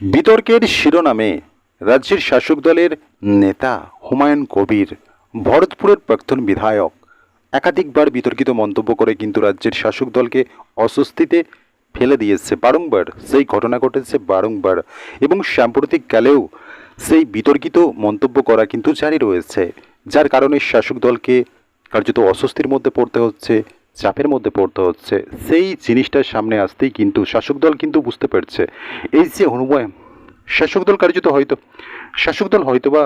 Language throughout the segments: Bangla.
বিতর্কের শিরোনামে রাজ্যের শাসক দলের নেতা হুমায়ুন কবির, ভরতপুরের প্রাক্তন বিধায়ক একাধিকবার বিতর্কিত মন্তব্য করে কিন্তু রাজ্যের শাসক দলকে অস্বস্তিতে ফেলে দিয়েছে। বারংবার সেই ঘটনা ঘটেছে বারংবার এবং সাম্প্রতিককালেও সেই বিতর্কিত মন্তব্য করা কিন্তু জারি রয়েছে, যার কারণে শাসক দলকে কার্যত অস্বস্তির মধ্যে পড়তে হচ্ছে চাপের মধ্যে পড়তে হচ্ছে। সেই জিনিসটার সামনে আসতেই কিন্তু শাসক দল কিন্তু বুঝতে পারছে। এই যে হনুমান শাসক দল কার্যত হয়তো, শাসক দল হয়তো বা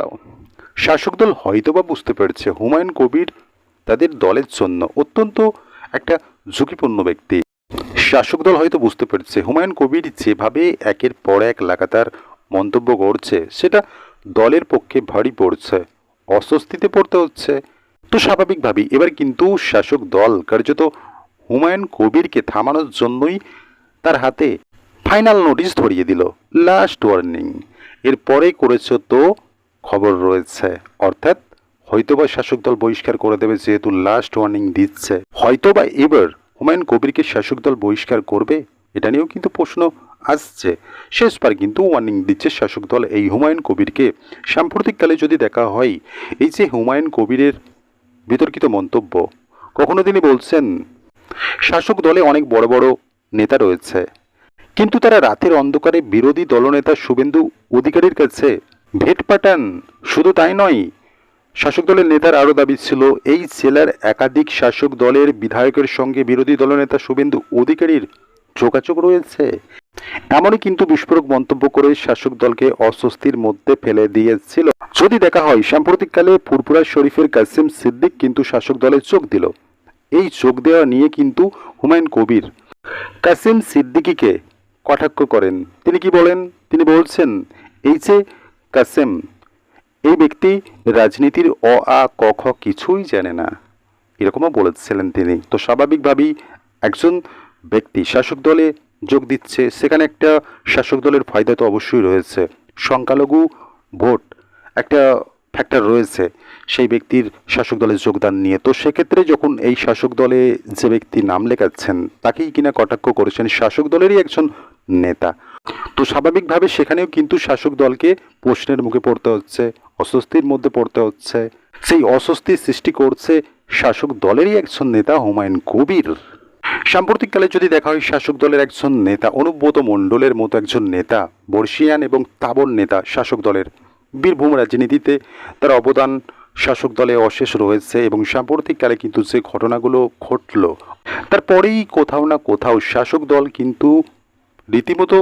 শাসক দল হয়তো বা বুঝতে পারছে হুমায়ুন কবির তাদের দলের জন্য অত্যন্ত একটা ঝুঁকিপূর্ণ ব্যক্তি। শাসক দল হয়তো বুঝতে পারছে হুমায়ুন কবির যেভাবে একের পর এক লাগাতার মন্তব্য করছে, সেটা দলের পক্ষে ভারী পড়ছে, অস্বস্তিতে পড়তে হচ্ছে তো স্বাভাবিকভাবেই। এবার কিন্তু শাসক দল, কার্যত হুমায়ুন কবিরকে থামানোর জন্যই তার হাতে ফাইনাল নোটিশ ধরিয়ে দিল। Last warning. এরপরে করেছে তো খবর রয়েছে। অর্থাৎ হয়তোবা শাসক দল বহিষ্কার করে দেবে যেহেতু লাস্ট ওয়ার্নিং দিচ্ছে। হয়তোবা এবার হুমায়ুন কবিরকে শাসক দল বহিষ্কার করবে, এটা নিয়েও কিন্তু প্রশ্ন আসছে। শেষবার কিন্তু ওয়ার্নিং দিচ্ছে শাসক দল। এই হুমায়ুন কবিরকে সাম্প্রতিককালে যদি দেখা হয়, এই যে হুমায়ুন কবিরের বিতর্কিত মন্তব্য। কখনো তিনি বলছেন, শাসক দলে অনেক বড় বড় নেতা রয়েছে, কিন্তু তারা রাতের অন্ধকারে বিরোধী দলনেতা শুভেন্দু অধিকারীর কাছে ভেট পাঠান। শুধু তাই নয়, শাসক দলের নেতার আরও দাবি ছিল, এই জেলার একাধিক শাসক দলের বিধায়কের সঙ্গে বিরোধী দলনেতা শুভেন্দু অধিকারীর যোগাযোগ রয়েছে। এমনই কিন্তু বিস্ফোরক মন্তব্য করে শাসক দলকে অস্বস্তির মধ্যে ফেলে দিয়েছিল যদি দেখা হয়, সাম্প্রতিককালে ফুরপুরা শরীফের কাসিম সিদ্দিক কিন্তু শাসক দলে যোগ দিল। এই যোগ দেওয়া নিয়ে কিন্তু হুমায়ুন কবির। কাসিম সিদ্দিকিকে কটাক্ষ করেন। তিনি কি বলেন? তিনি বলছেন, এই যে কাসেম, এই ব্যক্তি রাজনীতির অ, আ, ক, খ কিছুই জানে না। এরকমও বলেছিলেন তিনি। তো স্বাভাবিকভাবেই একজন ব্যক্তি শাসক দলে যোগ দিচ্ছে। সেখানে একটা শাসক দলের ফায়দা তো অবশ্যই রয়েছে। সংখ্যালঘু ভোট একটা ফ্যাক্টর রয়েছে, সেই ব্যক্তির শাসক দলে যোগদান নিয়ে। তো সেক্ষেত্রে যখন এই শাসক দলে যে ব্যক্তি নাম লেখাচ্ছেন, তাকেই কিনা কটাক্ষ করেছেন, শাসক দলেরই একজন নেতা। তো স্বাভাবিকভাবে সেখানেও কিন্তু শাসক দলকে প্রশ্নের মুখে পড়তে হচ্ছে, অস্বস্তির মধ্যে পড়তে হচ্ছে। সেই অস্বস্তির সৃষ্টি করছে শাসক দলেরই একজন নেতা হুমায়ুন কবির। সাম্প্রতিককালে যদি দেখা হয় শাসক দলের একজন নেতা, অনুব্রত মণ্ডলের মতো একজন নেতা, বর্ষিয়ান এবং তাবর নেতা শাসক দলের। বীরভূম রাজনীতিতে তার অবদান শাসক দলে অশেষ রয়েছে এবং সাম্প্রতিককালে কিন্তু যে ঘটনাগুলো ঘটল, তারপরেই কোথাও না কোথাও শাসক দল কিন্তু রীতিমতো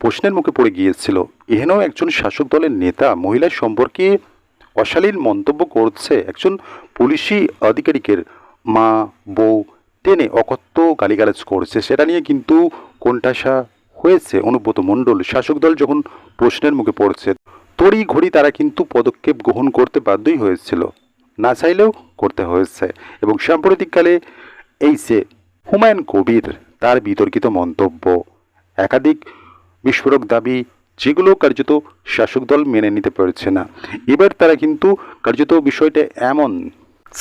প্রশ্নের মুখে পড়ে গিয়েছিল। এহেনও একজন শাসক দলের নেতা মহিলা সম্পর্কে অশালীন মন্তব্য করছে। একজন পুলিশি আধিকারিকের মা, বউ টেনে অকথ্য গালিগালাজ করছে। সেটা নিয়ে কিন্তু কোণঠাসা হয়েছে অনুব্রত মণ্ডল। শাসক দল যখন প্রশ্নের মুখে পড়ছে তড়ি ঘড়ি তারা কিন্তু পদক্ষেপ গ্রহণ করতে বাধ্যই হয়েছিল। না চাইলেও করতে হয়েছে এবং সাম্প্রতিককালে এই যে হুমায়ুন কবির, তার বিতর্কিত মন্তব্য, একাধিক বিস্ফোরক দাবি, যেগুলো কার্যত শাসক দল মেনে নিতে পারছে না। এবার তারা কিন্তু কার্যত বিষয়টা এমন।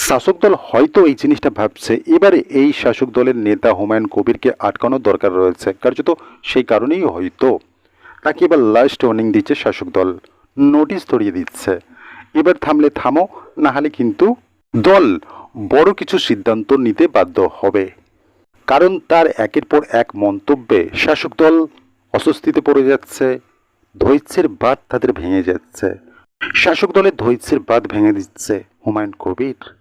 শাসক দল হয়তো এই জিনিসটা ভাবছে, এবারে এই শাসক দলের নেতা হুমায়ুন কবিরকে আটকানোর দরকার রয়েছে। কার্যত সেই কারণেই হয়তো। তাকে এবার লাস্ট ওয়ার্নিং দিচ্ছে শাসক দল। নোটিশ ধরিয়ে দিচ্ছে। এবার থামলে থামো, না হলে কিন্তু দল বড় কিছু সিদ্ধান্ত নিতে বাধ্য হবে। কারণ তার একের পর এক মন্তব্যে শাসক দল অস্বস্তিতে পড়ে যাচ্ছে, ধৈর্যের বাদ তাদের ভেঙে যাচ্ছে। শাসক দলের ধৈর্যের বাদ ভেঙে দিচ্ছে হুমায়ুন কবির।